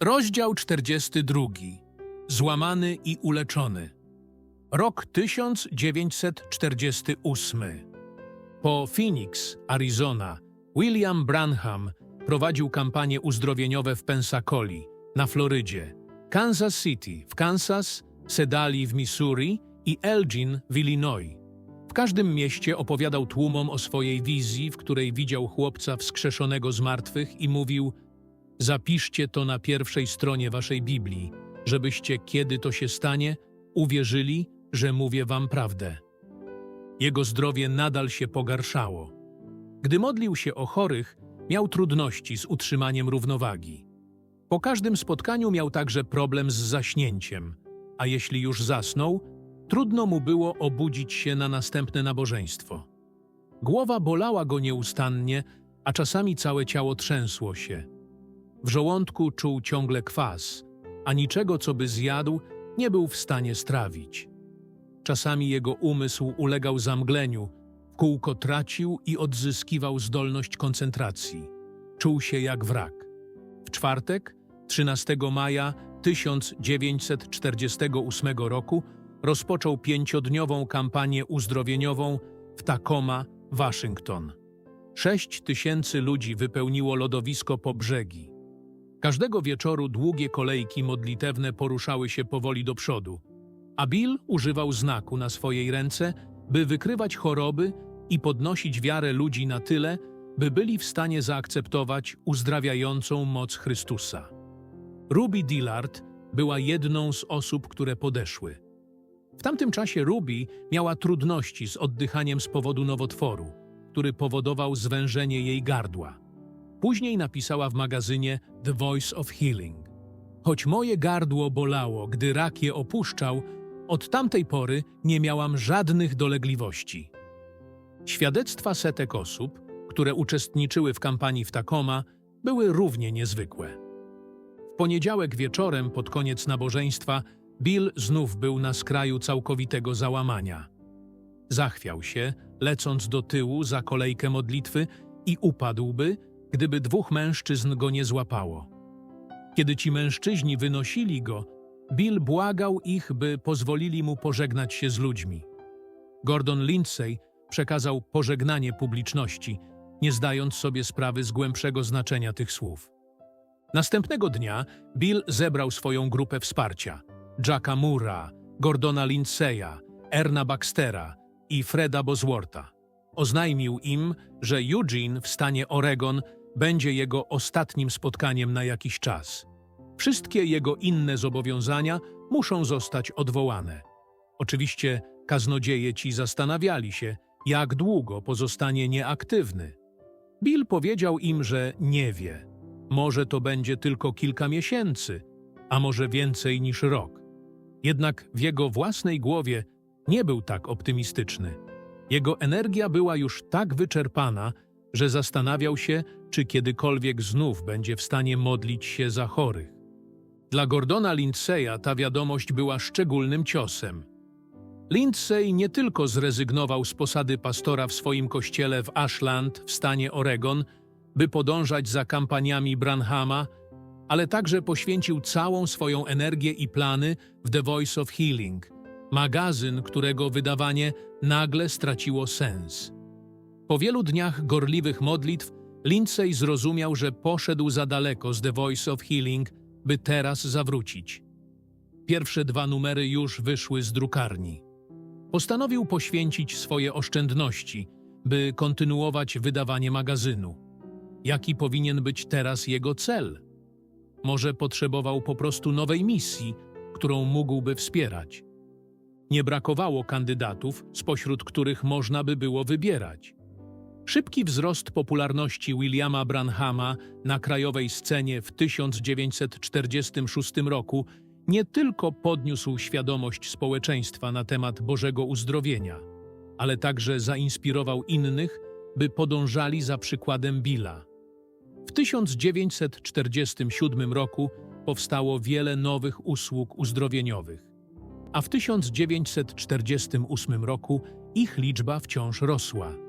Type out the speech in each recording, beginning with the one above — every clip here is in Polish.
Rozdział 42. Złamany i uleczony. Rok 1948. Po Phoenix, Arizona, William Branham prowadził kampanie uzdrowieniowe w Pensacola, na Florydzie, Kansas City w Kansas, Sedali w Missouri i Elgin w Illinois. W każdym mieście opowiadał tłumom o swojej wizji, w której widział chłopca wskrzeszonego z martwych i mówił – Zapiszcie to na pierwszej stronie waszej Biblii, żebyście, kiedy to się stanie, uwierzyli, że mówię wam prawdę. Jego zdrowie nadal się pogarszało. Gdy modlił się o chorych, miał trudności z utrzymaniem równowagi. Po każdym spotkaniu miał także problem z zaśnięciem, a jeśli już zasnął, trudno mu było obudzić się na następne nabożeństwo. Głowa bolała go nieustannie, a czasami całe ciało trzęsło się. W żołądku czuł ciągle kwas, a niczego, co by zjadł, nie był w stanie strawić. Czasami jego umysł ulegał zamgleniu, kółko tracił i odzyskiwał zdolność koncentracji. Czuł się jak wrak. W czwartek, 13 maja 1948 roku, rozpoczął pięciodniową kampanię uzdrowieniową w Tacoma, Waszyngton. Sześć tysięcy ludzi wypełniło lodowisko po brzegi. Każdego wieczoru długie kolejki modlitewne poruszały się powoli do przodu, a Bill używał znaku na swojej ręce, by wykrywać choroby i podnosić wiarę ludzi na tyle, by byli w stanie zaakceptować uzdrawiającą moc Chrystusa. Ruby Dillard była jedną z osób, które podeszły. W tamtym czasie Ruby miała trudności z oddychaniem z powodu nowotworu, który powodował zwężenie jej gardła. Później napisała w magazynie The Voice of Healing. Choć moje gardło bolało, gdy rak je opuszczał, od tamtej pory nie miałam żadnych dolegliwości. Świadectwa setek osób, które uczestniczyły w kampanii w Tacoma, były równie niezwykłe. W poniedziałek wieczorem, pod koniec nabożeństwa, Bill znów był na skraju całkowitego załamania. Zachwiał się, lecąc do tyłu za kolejkę modlitwy i upadłby, gdyby dwóch mężczyzn go nie złapało. Kiedy ci mężczyźni wynosili go, Bill błagał ich, by pozwolili mu pożegnać się z ludźmi. Gordon Lindsay przekazał pożegnanie publiczności, nie zdając sobie sprawy z głębszego znaczenia tych słów. Następnego dnia Bill zebrał swoją grupę wsparcia Jacka Mura, Gordona Lindseya, Erna Baxtera i Freda Bosworta. Oznajmił im, że Eugene w stanie Oregon będzie jego ostatnim spotkaniem na jakiś czas. Wszystkie jego inne zobowiązania muszą zostać odwołane. Oczywiście kaznodzieje ci zastanawiali się, jak długo pozostanie nieaktywny. Bill powiedział im, że nie wie. Może to będzie tylko kilka miesięcy, a może więcej niż rok. Jednak w jego własnej głowie nie był tak optymistyczny. Jego energia była już tak wyczerpana, że zastanawiał się, czy kiedykolwiek znów będzie w stanie modlić się za chorych. Dla Gordona Lindseya ta wiadomość była szczególnym ciosem. Lindsay nie tylko zrezygnował z posady pastora w swoim kościele w Ashland w stanie Oregon, by podążać za kampaniami Branhama, ale także poświęcił całą swoją energię i plany w The Voice of Healing, magazyn, którego wydawanie nagle straciło sens. Po wielu dniach gorliwych modlitw Lindsay zrozumiał, że poszedł za daleko z The Voice of Healing, by teraz zawrócić. Pierwsze dwa numery już wyszły z drukarni. Postanowił poświęcić swoje oszczędności, by kontynuować wydawanie magazynu. Jaki powinien być teraz jego cel? Może potrzebował po prostu nowej misji, którą mógłby wspierać. Nie brakowało kandydatów, spośród których można by było wybierać. Szybki wzrost popularności Williama Branhama na krajowej scenie w 1946 roku nie tylko podniósł świadomość społeczeństwa na temat Bożego uzdrowienia, ale także zainspirował innych, by podążali za przykładem Billa. W 1947 roku powstało wiele nowych usług uzdrowieniowych, a w 1948 roku ich liczba wciąż rosła.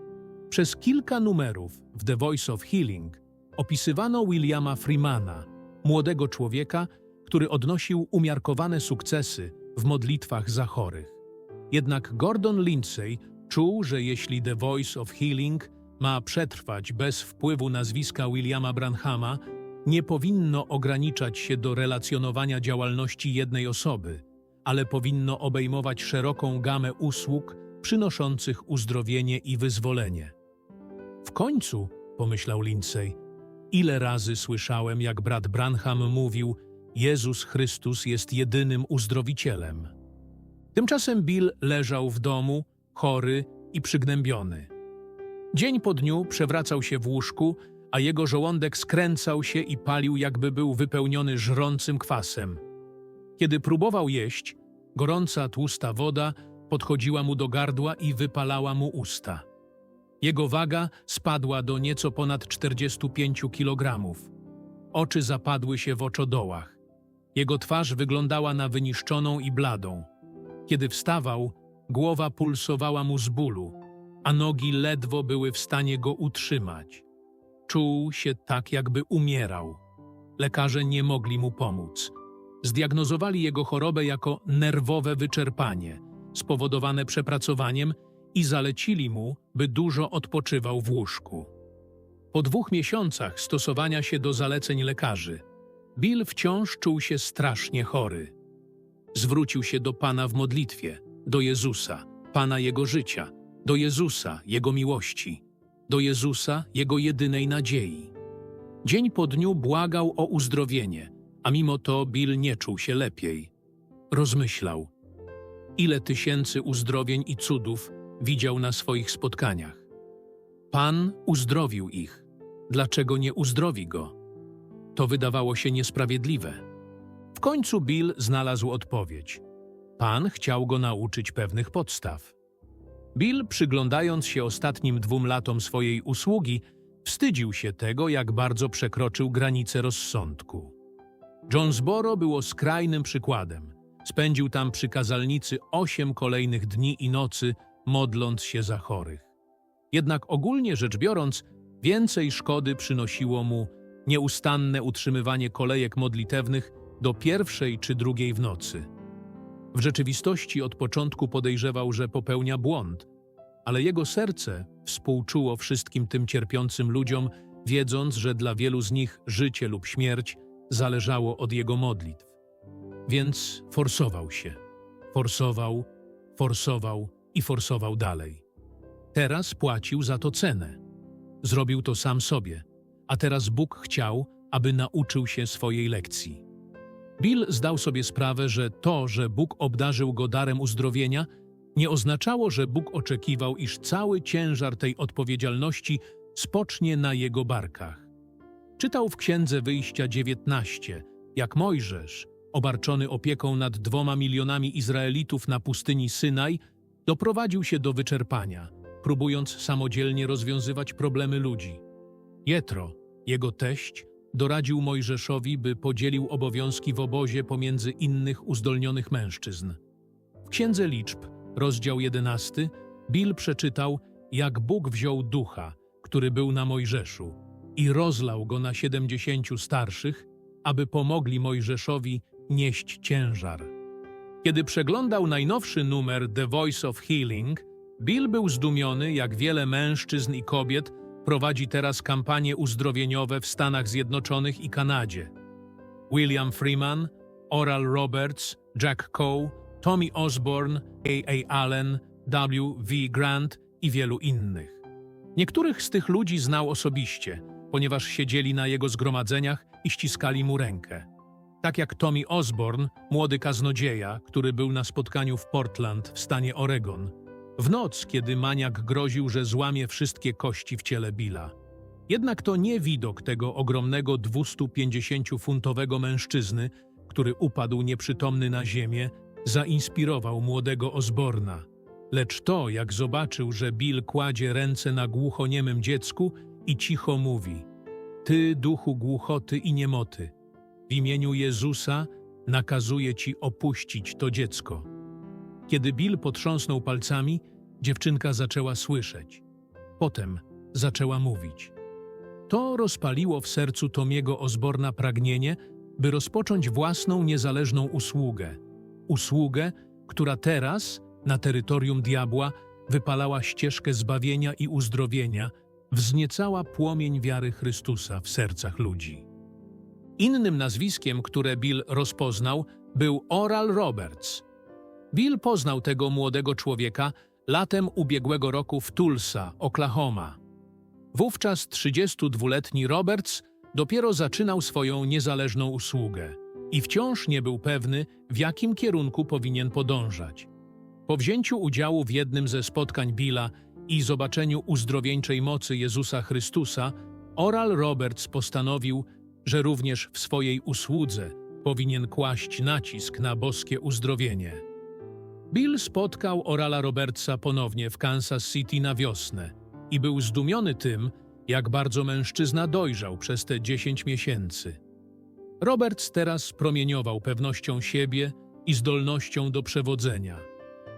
Przez kilka numerów w The Voice of Healing opisywano Williama Freemana, młodego człowieka, który odnosił umiarkowane sukcesy w modlitwach za chorych. Jednak Gordon Lindsay czuł, że jeśli The Voice of Healing ma przetrwać bez wpływu nazwiska Williama Branhama, nie powinno ograniczać się do relacjonowania działalności jednej osoby, ale powinno obejmować szeroką gamę usług przynoszących uzdrowienie i wyzwolenie. W końcu, pomyślał Lindsay, ile razy słyszałem, jak brat Branham mówił, Jezus Chrystus jest jedynym uzdrowicielem. Tymczasem Bill leżał w domu, chory i przygnębiony. Dzień po dniu przewracał się w łóżku, a jego żołądek skręcał się i palił, jakby był wypełniony żrącym kwasem. Kiedy próbował jeść, gorąca, tłusta woda podchodziła mu do gardła i wypalała mu usta. Jego waga spadła do nieco ponad 45 kilogramów. Oczy zapadły się w oczodołach. Jego twarz wyglądała na wyniszczoną i bladą. Kiedy wstawał, głowa pulsowała mu z bólu, a nogi ledwo były w stanie go utrzymać. Czuł się tak, jakby umierał. Lekarze nie mogli mu pomóc. Zdiagnozowali jego chorobę jako nerwowe wyczerpanie, spowodowane przepracowaniem i zalecili mu, by dużo odpoczywał w łóżku. Po dwóch miesiącach stosowania się do zaleceń lekarzy, Bill wciąż czuł się strasznie chory. Zwrócił się do Pana w modlitwie, do Jezusa, Pana jego życia, do Jezusa, jego miłości, do Jezusa, jego jedynej nadziei. Dzień po dniu błagał o uzdrowienie, a mimo to Bill nie czuł się lepiej. Rozmyślał, ile tysięcy uzdrowień i cudów widział na swoich spotkaniach. Pan uzdrowił ich. Dlaczego nie uzdrowi go? To wydawało się niesprawiedliwe. W końcu Bill znalazł odpowiedź. Pan chciał go nauczyć pewnych podstaw. Bill, przyglądając się ostatnim dwóm latom swojej usługi, wstydził się tego, jak bardzo przekroczył granice rozsądku. Jonesboro było skrajnym przykładem. Spędził tam przy kazalnicy osiem kolejnych dni i nocy, modląc się za chorych. Jednak ogólnie rzecz biorąc, więcej szkody przynosiło mu nieustanne utrzymywanie kolejek modlitewnych do pierwszej czy drugiej w nocy. W rzeczywistości od początku podejrzewał, że popełnia błąd, ale jego serce współczuło wszystkim tym cierpiącym ludziom, wiedząc, że dla wielu z nich życie lub śmierć zależało od jego modlitw. Więc forsował się. Forsował, forsował i forsował dalej. Teraz płacił za to cenę. Zrobił to sam sobie, a teraz Bóg chciał, aby nauczył się swojej lekcji. Bill zdał sobie sprawę, że to, że Bóg obdarzył go darem uzdrowienia, nie oznaczało, że Bóg oczekiwał, iż cały ciężar tej odpowiedzialności spocznie na jego barkach. Czytał w Księdze Wyjścia 19, jak Mojżesz, obarczony opieką nad dwoma milionami Izraelitów na pustyni Synaj, doprowadził się do wyczerpania, próbując samodzielnie rozwiązywać problemy ludzi. Jetro, jego teść, doradził Mojżeszowi, by podzielił obowiązki w obozie pomiędzy innych uzdolnionych mężczyzn. W Księdze Liczb, rozdział 11, Bill przeczytał, jak Bóg wziął ducha, który był na Mojżeszu, i rozlał go na siedemdziesięciu starszych, aby pomogli Mojżeszowi nieść ciężar. Kiedy przeglądał najnowszy numer The Voice of Healing, Bill był zdumiony, jak wiele mężczyzn i kobiet prowadzi teraz kampanie uzdrowieniowe w Stanach Zjednoczonych i Kanadzie. William Freeman, Oral Roberts, Jack Coe, Tommy Osborne, A.A. Allen, W. V. Grant i wielu innych. Niektórych z tych ludzi znał osobiście, ponieważ siedzieli na jego zgromadzeniach i ściskali mu rękę. Tak jak Tommy Osborne, młody kaznodzieja, który był na spotkaniu w Portland w stanie Oregon. W noc, kiedy maniak groził, że złamie wszystkie kości w ciele Billa. Jednak to nie widok tego ogromnego 250-funtowego mężczyzny, który upadł nieprzytomny na ziemię, zainspirował młodego Osborna. Lecz to, jak zobaczył, że Bill kładzie ręce na głuchoniemym dziecku i cicho mówi: Ty, duchu głuchoty i niemoty, w imieniu Jezusa nakazuję ci opuścić to dziecko. Kiedy Bill potrząsnął palcami, dziewczynka zaczęła słyszeć. Potem zaczęła mówić. To rozpaliło w sercu Tomiego Osborna pragnienie, by rozpocząć własną niezależną usługę. Usługę, która teraz, na terytorium diabła, wypalała ścieżkę zbawienia i uzdrowienia, wzniecała płomień wiary Chrystusa w sercach ludzi. Innym nazwiskiem, które Bill rozpoznał, był Oral Roberts. Bill poznał tego młodego człowieka latem ubiegłego roku w Tulsa, Oklahoma. Wówczas 32-letni Roberts dopiero zaczynał swoją niezależną usługę i wciąż nie był pewny, w jakim kierunku powinien podążać. Po wzięciu udziału w jednym ze spotkań Billa i zobaczeniu uzdrowieńczej mocy Jezusa Chrystusa, Oral Roberts postanowił, że również w swojej usłudze powinien kłaść nacisk na boskie uzdrowienie. Bill spotkał Orala Robertsa ponownie w Kansas City na wiosnę i był zdumiony tym, jak bardzo mężczyzna dojrzał przez te 10 miesięcy. Roberts teraz promieniował pewnością siebie i zdolnością do przewodzenia.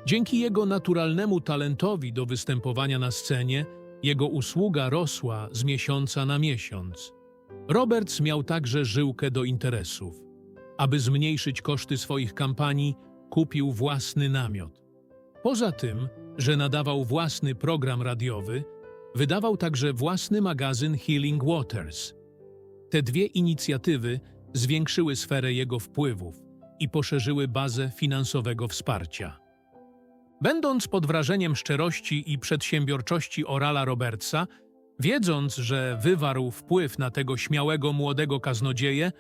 Dzięki jego naturalnemu talentowi do występowania na scenie, jego usługa rosła z miesiąca na miesiąc. Roberts miał także żyłkę do interesów. Aby zmniejszyć koszty swoich kampanii, kupił własny namiot. Poza tym, że nadawał własny program radiowy, wydawał także własny magazyn Healing Waters. Te dwie inicjatywy zwiększyły sferę jego wpływów i poszerzyły bazę finansowego wsparcia. Będąc pod wrażeniem szczerości i przedsiębiorczości Orala Robertsa, wiedząc, że wywarł wpływ na tego śmiałego młodego kaznodzieję,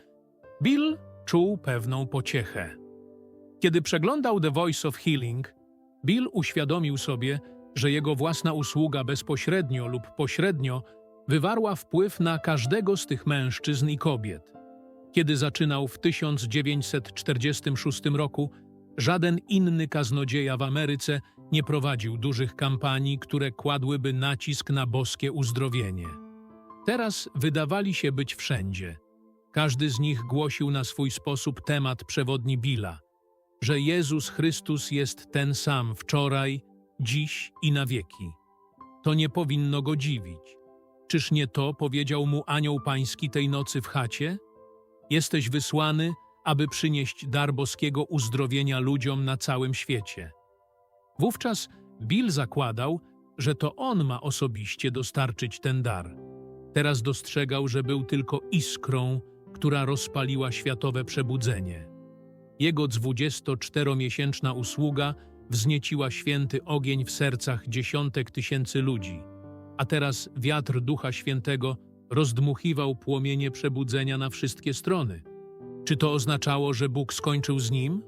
Bill czuł pewną pociechę. Kiedy przeglądał The Voice of Healing, Bill uświadomił sobie, że jego własna usługa bezpośrednio lub pośrednio wywarła wpływ na każdego z tych mężczyzn i kobiet. Kiedy zaczynał w 1946 roku, żaden inny kaznodzieja w Ameryce nie prowadził dużych kampanii, które kładłyby nacisk na boskie uzdrowienie. Teraz wydawali się być wszędzie. Każdy z nich głosił na swój sposób temat przewodni Billa, że Jezus Chrystus jest ten sam wczoraj, dziś i na wieki. To nie powinno go dziwić. Czyż nie to powiedział mu anioł pański tej nocy w chacie? Jesteś wysłany, aby przynieść dar boskiego uzdrowienia ludziom na całym świecie. Wówczas Bill zakładał, że to on ma osobiście dostarczyć ten dar. Teraz dostrzegał, że był tylko iskrą, która rozpaliła światowe przebudzenie. Jego 24-miesięczna usługa wznieciła święty ogień w sercach dziesiątek tysięcy ludzi, a teraz wiatr Ducha Świętego rozdmuchiwał płomienie przebudzenia na wszystkie strony. Czy to oznaczało, że Bóg skończył z nim?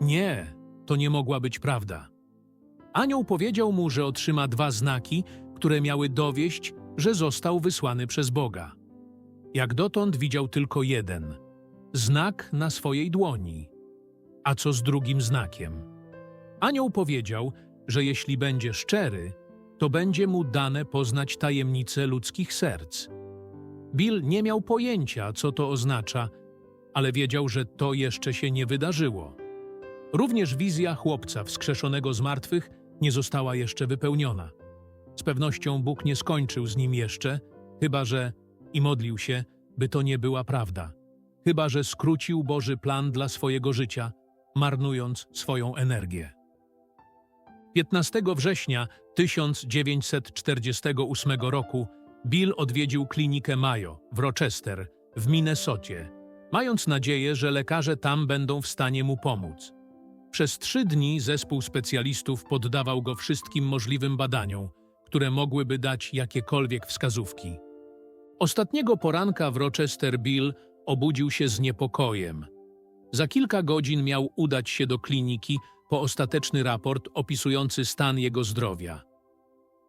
Nie, to nie mogła być prawda. Anioł powiedział mu, że otrzyma dwa znaki, które miały dowieść, że został wysłany przez Boga. Jak dotąd widział tylko jeden znak na swojej dłoni. A co z drugim znakiem? Anioł powiedział, że jeśli będzie szczery, to będzie mu dane poznać tajemnice ludzkich serc. Bill nie miał pojęcia, co to oznacza, ale wiedział, że to jeszcze się nie wydarzyło. Również wizja chłopca wskrzeszonego z martwych nie została jeszcze wypełniona. Z pewnością Bóg nie skończył z nim jeszcze, chyba że i modlił się, by to nie była prawda. Chyba że skrócił Boży plan dla swojego życia, marnując swoją energię. 15 września 1948 roku Bill odwiedził klinikę Mayo w Rochester w Minnesocie, mając nadzieję, że lekarze tam będą w stanie mu pomóc. Przez trzy dni zespół specjalistów poddawał go wszystkim możliwym badaniom, które mogłyby dać jakiekolwiek wskazówki. Ostatniego poranka w Rochester Bill obudził się z niepokojem. Za kilka godzin miał udać się do kliniki po ostateczny raport opisujący stan jego zdrowia.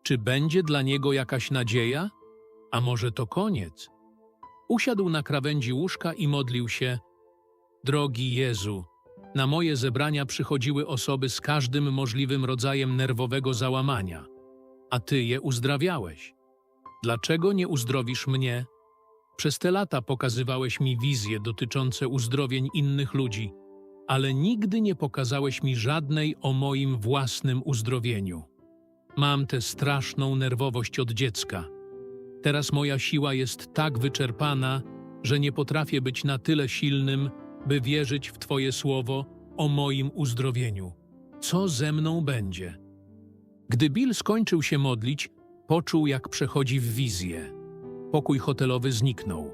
Czy będzie dla niego jakaś nadzieja? A może to koniec? Usiadł na krawędzi łóżka i modlił się: Drogi Jezu, na moje zebrania przychodziły osoby z każdym możliwym rodzajem nerwowego załamania, a Ty je uzdrawiałeś. Dlaczego nie uzdrowisz mnie? Przez te lata pokazywałeś mi wizje dotyczące uzdrowień innych ludzi, ale nigdy nie pokazałeś mi żadnej o moim własnym uzdrowieniu. Mam tę straszną nerwowość od dziecka. Teraz moja siła jest tak wyczerpana, że nie potrafię być na tyle silnym, by wierzyć w Twoje słowo o moim uzdrowieniu. Co ze mną będzie? Gdy Bill skończył się modlić, poczuł, jak przechodzi w wizję. Pokój hotelowy zniknął.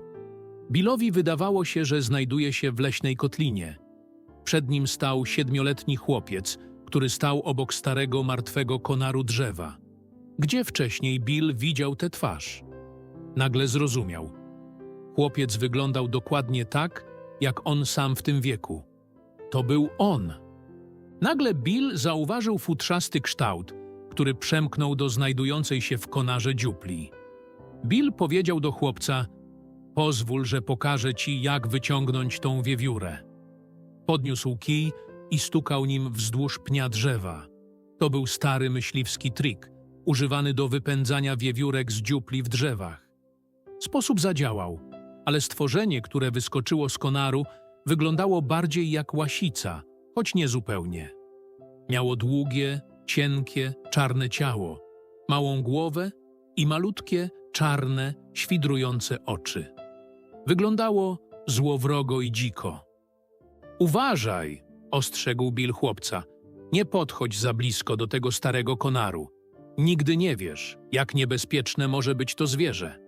Billowi wydawało się, że znajduje się w leśnej kotlinie. Przed nim stał siedmioletni chłopiec, który stał obok starego, martwego konaru drzewa. Gdzie wcześniej Bill widział tę twarz? Nagle zrozumiał. Chłopiec wyglądał dokładnie tak, jak on sam w tym wieku. To był on. Nagle Bill zauważył futrzasty kształt, który przemknął do znajdującej się w konarze dziupli. Bill powiedział do chłopca: Pozwól, że pokażę ci, jak wyciągnąć tą wiewiórę. Podniósł kij i stukał nim wzdłuż pnia drzewa. To był stary myśliwski trik, używany do wypędzania wiewiórek z dziupli w drzewach. Sposób zadziałał, ale stworzenie, które wyskoczyło z konaru, wyglądało bardziej jak łasica, choć nie zupełnie. Miało długie, cienkie, czarne ciało, małą głowę i malutkie, czarne, świdrujące oczy. Wyglądało złowrogo i dziko. Uważaj, ostrzegł Bill chłopca. Nie podchodź za blisko do tego starego konaru. Nigdy nie wiesz, jak niebezpieczne może być to zwierzę.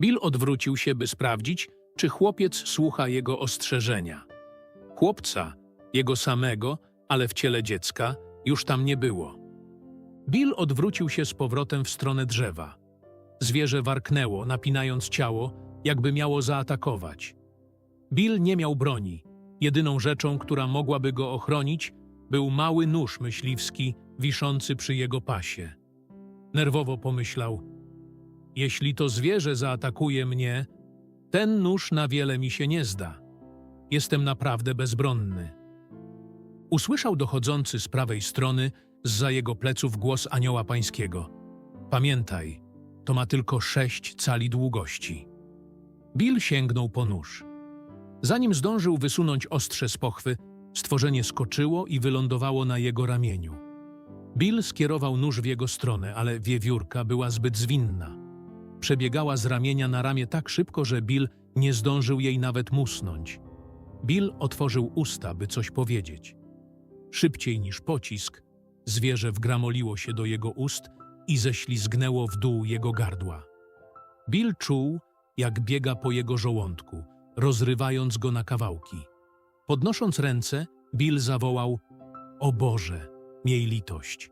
Bill odwrócił się, by sprawdzić, czy chłopiec słucha jego ostrzeżenia. Chłopca, jego samego, ale w ciele dziecka, już tam nie było. Bill odwrócił się z powrotem w stronę drzewa. Zwierzę warknęło, napinając ciało, jakby miało zaatakować. Bill nie miał broni. Jedyną rzeczą, która mogłaby go ochronić, był mały nóż myśliwski wiszący przy jego pasie. Nerwowo pomyślał: Jeśli to zwierzę zaatakuje mnie, ten nóż na wiele mi się nie zda. Jestem naprawdę bezbronny. Usłyszał dochodzący z prawej strony, zza jego pleców głos anioła pańskiego. Pamiętaj, to ma tylko sześć cali długości. Bill sięgnął po nóż. Zanim zdążył wysunąć ostrze z pochwy, stworzenie skoczyło i wylądowało na jego ramieniu. Bill skierował nóż w jego stronę, ale wiewiórka była zbyt zwinna. Przebiegała z ramienia na ramię tak szybko, że Bill nie zdążył jej nawet musnąć. Bill otworzył usta, by coś powiedzieć. Szybciej niż pocisk, zwierzę wgramoliło się do jego ust i ześlizgnęło w dół jego gardła. Bill czuł, jak biega po jego żołądku, rozrywając go na kawałki. Podnosząc ręce, Bill zawołał: O Boże, miej litość.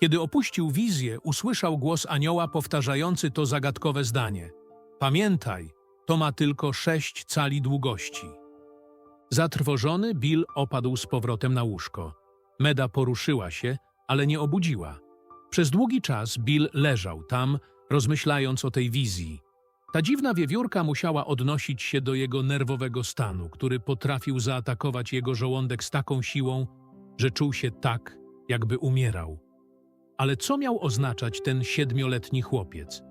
Kiedy opuścił wizję, usłyszał głos anioła powtarzający to zagadkowe zdanie: Pamiętaj, to ma tylko sześć cali długości. Zatrwożony, Bill opadł z powrotem na łóżko. Meda poruszyła się, ale nie obudziła. Przez długi czas Bill leżał tam, rozmyślając o tej wizji. Ta dziwna wiewiórka musiała odnosić się do jego nerwowego stanu, który potrafił zaatakować jego żołądek z taką siłą, że czuł się tak, jakby umierał. Ale co miał oznaczać ten siedmioletni chłopiec?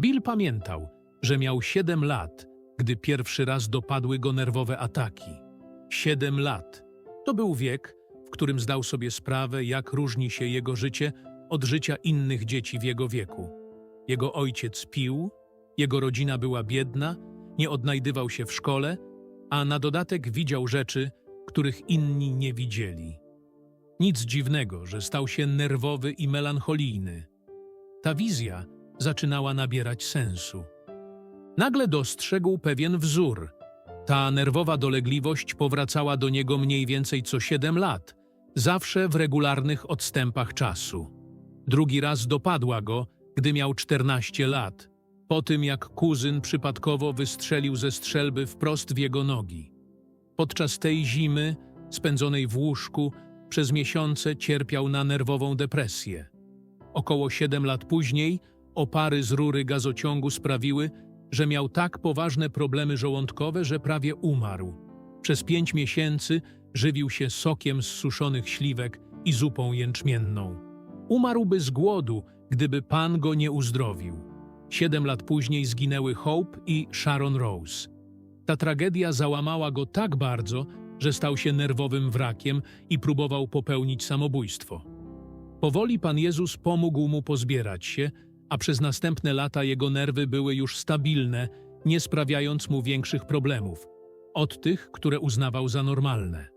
Bill pamiętał, że miał siedem lat, gdy pierwszy raz dopadły go nerwowe ataki. Siedem lat. To był wiek, w którym zdał sobie sprawę, jak różni się jego życie od życia innych dzieci w jego wieku. Jego ojciec pił, jego rodzina była biedna, nie odnajdywał się w szkole, a na dodatek widział rzeczy, których inni nie widzieli. Nic dziwnego, że stał się nerwowy i melancholijny. Ta wizja zaczynała nabierać sensu. Nagle dostrzegł pewien wzór. Ta nerwowa dolegliwość powracała do niego mniej więcej co siedem lat, zawsze w regularnych odstępach czasu. Drugi raz dopadła go, gdy miał 14 lat, po tym jak kuzyn przypadkowo wystrzelił ze strzelby wprost w jego nogi. Podczas tej zimy, spędzonej w łóżku, przez miesiące cierpiał na nerwową depresję. Około 7 lat później opary z rury gazociągu sprawiły, że miał tak poważne problemy żołądkowe, że prawie umarł. Przez pięć miesięcy żywił się sokiem z suszonych śliwek i zupą jęczmienną. Umarłby z głodu, gdyby Pan go nie uzdrowił. Siedem lat później zginęły Hope i Sharon Rose. Ta tragedia załamała go tak bardzo, że stał się nerwowym wrakiem i próbował popełnić samobójstwo. Powoli Pan Jezus pomógł mu pozbierać się, a przez następne lata jego nerwy były już stabilne, nie sprawiając mu większych problemów, od tych, które uznawał za normalne.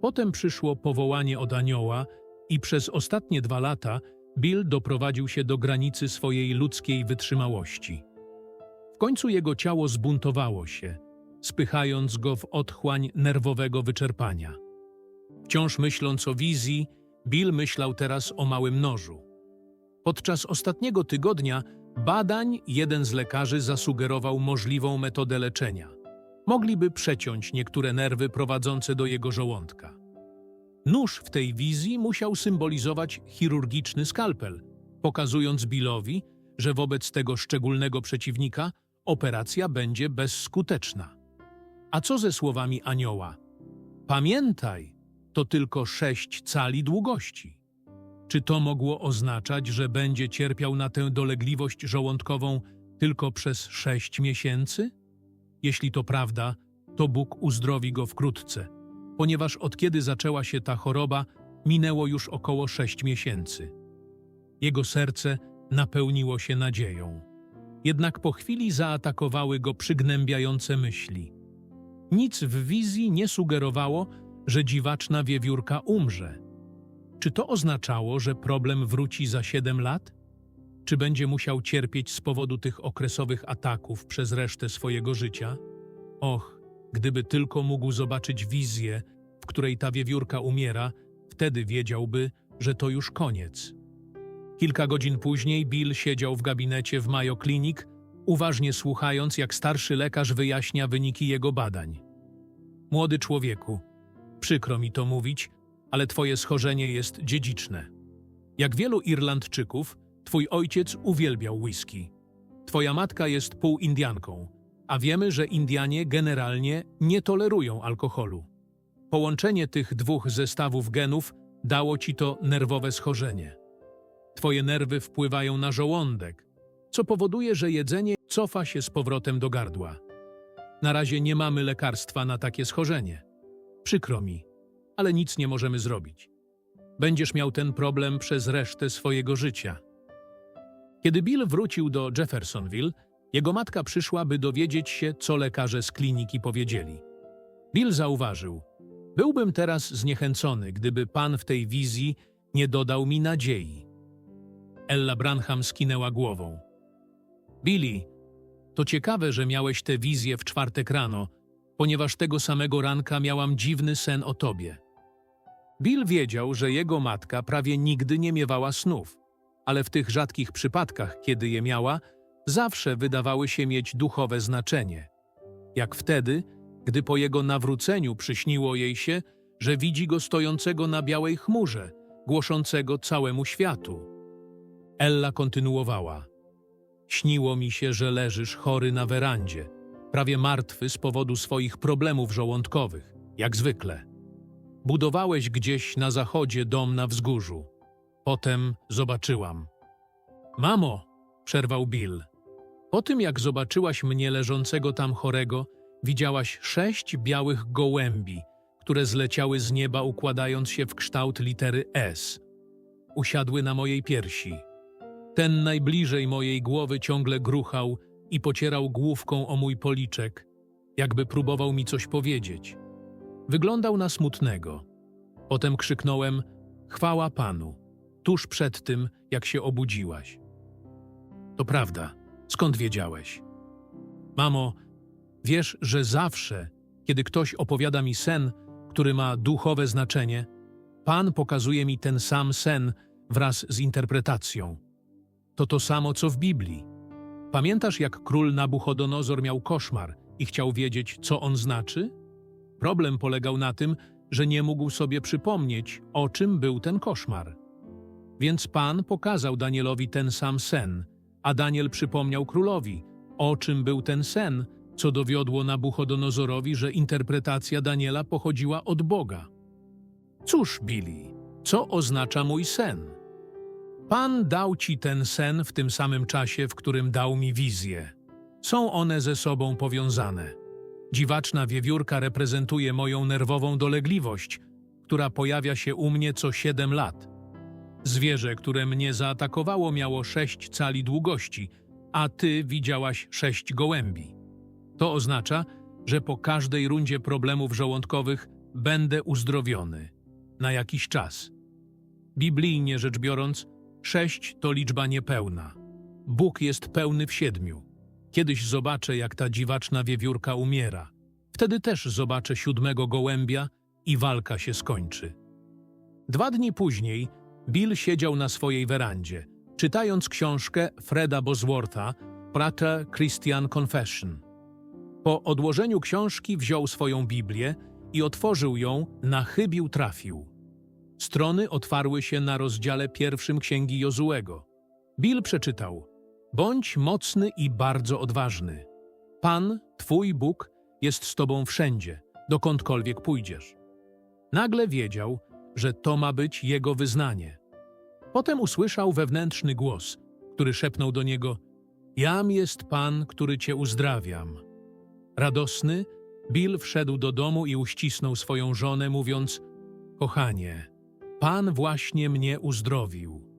Potem przyszło powołanie od anioła i przez ostatnie dwa lata Bill doprowadził się do granicy swojej ludzkiej wytrzymałości. W końcu jego ciało zbuntowało się, spychając go w otchłań nerwowego wyczerpania. Wciąż myśląc o wizji, Bill myślał teraz o małym nożu. Podczas ostatniego tygodnia badań jeden z lekarzy zasugerował możliwą metodę leczenia. Mogliby przeciąć niektóre nerwy prowadzące do jego żołądka. Nóż w tej wizji musiał symbolizować chirurgiczny skalpel, pokazując Billowi, że wobec tego szczególnego przeciwnika operacja będzie bezskuteczna. A co ze słowami anioła? Pamiętaj, to tylko sześć cali długości. Czy to mogło oznaczać, że będzie cierpiał na tę dolegliwość żołądkową tylko przez sześć miesięcy? Jeśli to prawda, to Bóg uzdrowi go wkrótce, ponieważ od kiedy zaczęła się ta choroba, minęło już około sześć miesięcy. Jego serce napełniło się nadzieją. Jednak po chwili zaatakowały go przygnębiające myśli. Nic w wizji nie sugerowało, że dziwaczna wiewiórka umrze. Czy to oznaczało, że problem wróci za siedem lat? Czy będzie musiał cierpieć z powodu tych okresowych ataków przez resztę swojego życia? Och, gdyby tylko mógł zobaczyć wizję, w której ta wiewiórka umiera, wtedy wiedziałby, że to już koniec. Kilka godzin później Bill siedział w gabinecie w Mayo Clinic, uważnie słuchając, jak starszy lekarz wyjaśnia wyniki jego badań. Młody człowieku, przykro mi to mówić, ale twoje schorzenie jest dziedziczne. Jak wielu Irlandczyków, twój ojciec uwielbiał whisky. Twoja matka jest półindianką, a wiemy, że Indianie generalnie nie tolerują alkoholu. Połączenie tych dwóch zestawów genów dało ci to nerwowe schorzenie. Twoje nerwy wpływają na żołądek, co powoduje, że jedzenie cofa się z powrotem do gardła. Na razie nie mamy lekarstwa na takie schorzenie. Przykro mi, ale nic nie możemy zrobić. Będziesz miał ten problem przez resztę swojego życia. Kiedy Bill wrócił do Jeffersonville, jego matka przyszła, by dowiedzieć się, co lekarze z kliniki powiedzieli. Bill zauważył: Byłbym teraz zniechęcony, gdyby pan w tej wizji nie dodał mi nadziei. Ella Branham skinęła głową. Billy, to ciekawe, że miałeś tę wizję w czwartek rano, ponieważ tego samego ranka miałam dziwny sen o tobie. Bill wiedział, że jego matka prawie nigdy nie miewała snów, ale w tych rzadkich przypadkach, kiedy je miała, zawsze wydawały się mieć duchowe znaczenie. Jak wtedy, gdy po jego nawróceniu przyśniło jej się, że widzi go stojącego na białej chmurze, głoszącego całemu światu. Ella kontynuowała. Śniło mi się, że leżysz chory na werandzie, prawie martwy z powodu swoich problemów żołądkowych, jak zwykle. Budowałeś gdzieś na zachodzie dom na wzgórzu. Potem zobaczyłam. Mamo, przerwał Bill. Po tym, jak zobaczyłaś mnie leżącego tam chorego, widziałaś sześć białych gołębi, które zleciały z nieba, układając się w kształt litery S. Usiadły na mojej piersi. Ten najbliżej mojej głowy ciągle gruchał i pocierał główką o mój policzek, jakby próbował mi coś powiedzieć. Wyglądał na smutnego. Potem krzyknąłem: Chwała Panu, tuż przed tym, jak się obudziłaś. To prawda, skąd wiedziałeś? Mamo, wiesz, że zawsze, kiedy ktoś opowiada mi sen, który ma duchowe znaczenie, Pan pokazuje mi ten sam sen wraz z interpretacją. To to samo, co w Biblii. Pamiętasz, jak król Nabuchodonozor miał koszmar i chciał wiedzieć, co on znaczy? Problem polegał na tym, że nie mógł sobie przypomnieć, o czym był ten koszmar. Więc Pan pokazał Danielowi ten sam sen, a Daniel przypomniał królowi, o czym był ten sen, co dowiodło Nabuchodonozorowi, że interpretacja Daniela pochodziła od Boga. Cóż, Billy, co oznacza mój sen? Pan dał ci ten sen w tym samym czasie, w którym dał mi wizję. Są one ze sobą powiązane. Dziwaczna wiewiórka reprezentuje moją nerwową dolegliwość, która pojawia się u mnie co siedem lat. Zwierzę, które mnie zaatakowało, miało sześć cali długości, a ty widziałaś sześć gołębi. To oznacza, że po każdej rundzie problemów żołądkowych będę uzdrowiony na jakiś czas. Biblijnie rzecz biorąc, sześć to liczba niepełna. Bóg jest pełny w siedmiu. Kiedyś zobaczę, jak ta dziwaczna wiewiórka umiera. Wtedy też zobaczę siódmego gołębia i walka się skończy. Dwa dni później Bill siedział na swojej werandzie, czytając książkę Freda Boswortha Prater Christian Confession. Po odłożeniu książki wziął swoją Biblię i otworzył ją na chybił trafił. Strony otwarły się na rozdziale pierwszym Księgi Jozułego. Bill przeczytał: Bądź mocny i bardzo odważny. Pan, Twój Bóg, jest z Tobą wszędzie, dokądkolwiek pójdziesz. Nagle wiedział, że to ma być jego wyznanie. Potem usłyszał wewnętrzny głos, który szepnął do niego: Jam jest Pan, który Cię uzdrawiam. Radosny, Bill wszedł do domu i uścisnął swoją żonę, mówiąc: Kochanie, Pan właśnie mnie uzdrowił.